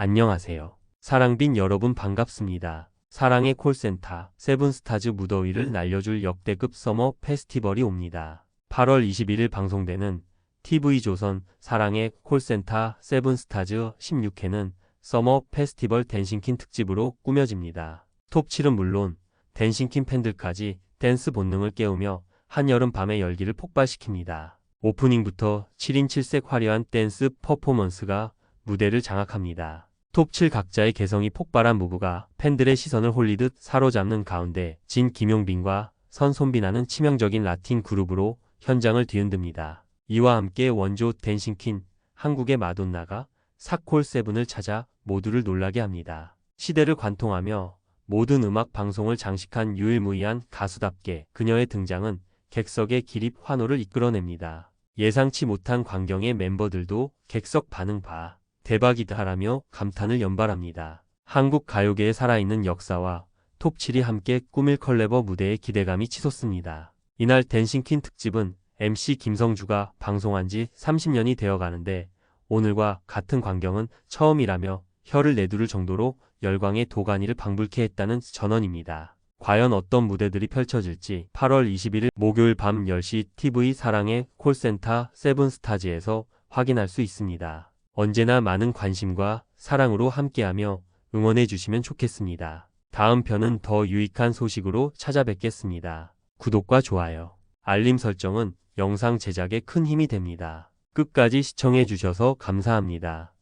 안녕하세요. 사랑빈 여러분 반갑습니다. 사랑의 콜센터 세븐스타즈 무더위를 날려줄 역대급 서머 페스티벌이 옵니다. 8월 21일 방송되는 TV조선 사랑의 콜센터 세븐스타즈 16회는 서머 페스티벌 댄싱킨 특집으로 꾸며집니다. 톱7은 물론 댄싱킨 팬들까지 댄스 본능을 깨우며 한여름 밤의 열기를 폭발시킵니다. 오프닝부터 7인 7색 화려한 댄스 퍼포먼스가 무대를 장악합니다. 톱7 각자의 개성이 폭발한 무브가 팬들의 시선을 홀리듯 사로잡는 가운데 진 김용빈과 선손빈하는 치명적인 라틴 그룹으로 현장을 뒤흔듭니다. 이와 함께 원조 댄싱퀸 한국의 마돈나가 사콜 세븐을 찾아 모두를 놀라게 합니다. 시대를 관통하며 모든 음악 방송을 장식한 유일무이한 가수답게 그녀의 등장은 객석의 기립 환호를 이끌어냅니다. 예상치 못한 광경의 멤버들도 객석 반응 봐 대박이다라며 감탄을 연발합니다. 한국 가요계에 살아있는 역사와 톱7이 함께 꾸밀 컬래버 무대에 기대감이 치솟습니다. 이날 댄싱퀸 특집은 MC 김성주가 방송한 지 30년이 되어 가는데 오늘과 같은 광경은 처음이라며 혀를 내두를 정도로 열광의 도가니를 방불케 했다는 전언입니다. 과연 어떤 무대들이 펼쳐질지 8월 21일 목요일 밤 10시 TV 사랑의 콜센터 세븐스타즈에서 확인할 수 있습니다. 언제나 많은 관심과 사랑으로 함께하며 응원해 주시면 좋겠습니다. 다음 편은 더 유익한 소식으로 찾아뵙겠습니다. 구독과 좋아요, 알림 설정은 영상 제작에 큰 힘이 됩니다. 끝까지 시청해 주셔서 감사합니다.